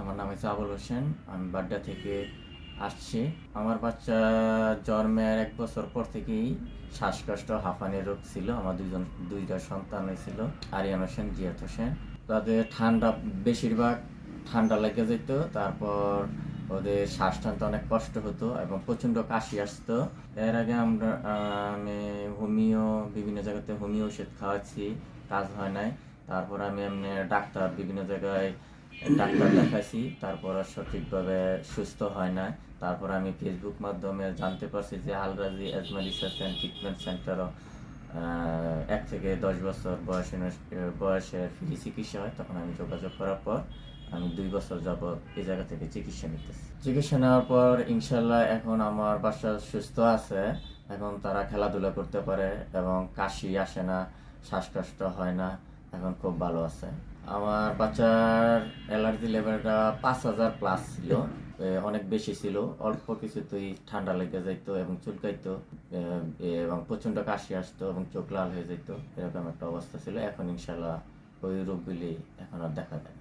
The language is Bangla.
আমার নাম হচ্ছে আবুল হোসেন, আমি বাড্ডা থেকে আসছি। আমার বাচ্চা জন্মের এক বছর পর থেকেই শ্বাসকষ্ট হাঁফানি রোগ ছিল। আমার দুইজন, দুইটা সন্তান হয়েছিল, আরিয়ান হোসেন জিয়াত হোসেন। তাদের ঠান্ডা, বেশিরভাগ ঠান্ডা লেগে যেত, তারপর ওদের শ্বাস টানতে অনেক কষ্ট হতো এবং প্রচণ্ড কাশি আসতো। এর আগে আমরা, আমি হোমিও, বিভিন্ন জায়গাতে হোমিও ওষুধ খাওয়াচ্ছি, কাজ হয় নাই। তারপর আমি এমনি ডাক্তার বিভিন্ন জায়গায় ডাক্তার দেখাইছি, তারপর সঠিকভাবে সুস্থ হয় না তারপর আমি ফেসবুক মাধ্যমে জানতে পারছি যে Al Razi asthma research and treatment সেন্টারও এক থেকে দশ বছর বয়সে ফ্রি চিকিৎসা হয়। তখন আমি যোগাযোগ করার পর আমি দুই বছর যাব এই জায়গা থেকে চিকিৎসা নিতেছি। চিকিৎসা নেওয়ার পর ইনশাল্লাহ এখন আমার বাচ্চা সুস্থ আছে। এখন তারা খেলাধুলা করতে পারে এবং কাশি আসে না, শ্বাসকষ্ট হয় না। এখন খুব ভালো আছে। আমার বাচ্চার অ্যালার্জি লেভেলটা পাঁচ হাজার প্লাস ছিল অনেক বেশি ছিল। অল্প কিছু তুই ঠান্ডা লেগে যেত এবং চুলকাইতো এবং প্রচণ্ড কাশি আসতো এবং চোখ লাল হয়ে যেত এরকম একটা অবস্থা ছিল। এখন ইনশাল্লাহ ওই রোগগুলি এখন আর দেখা যায়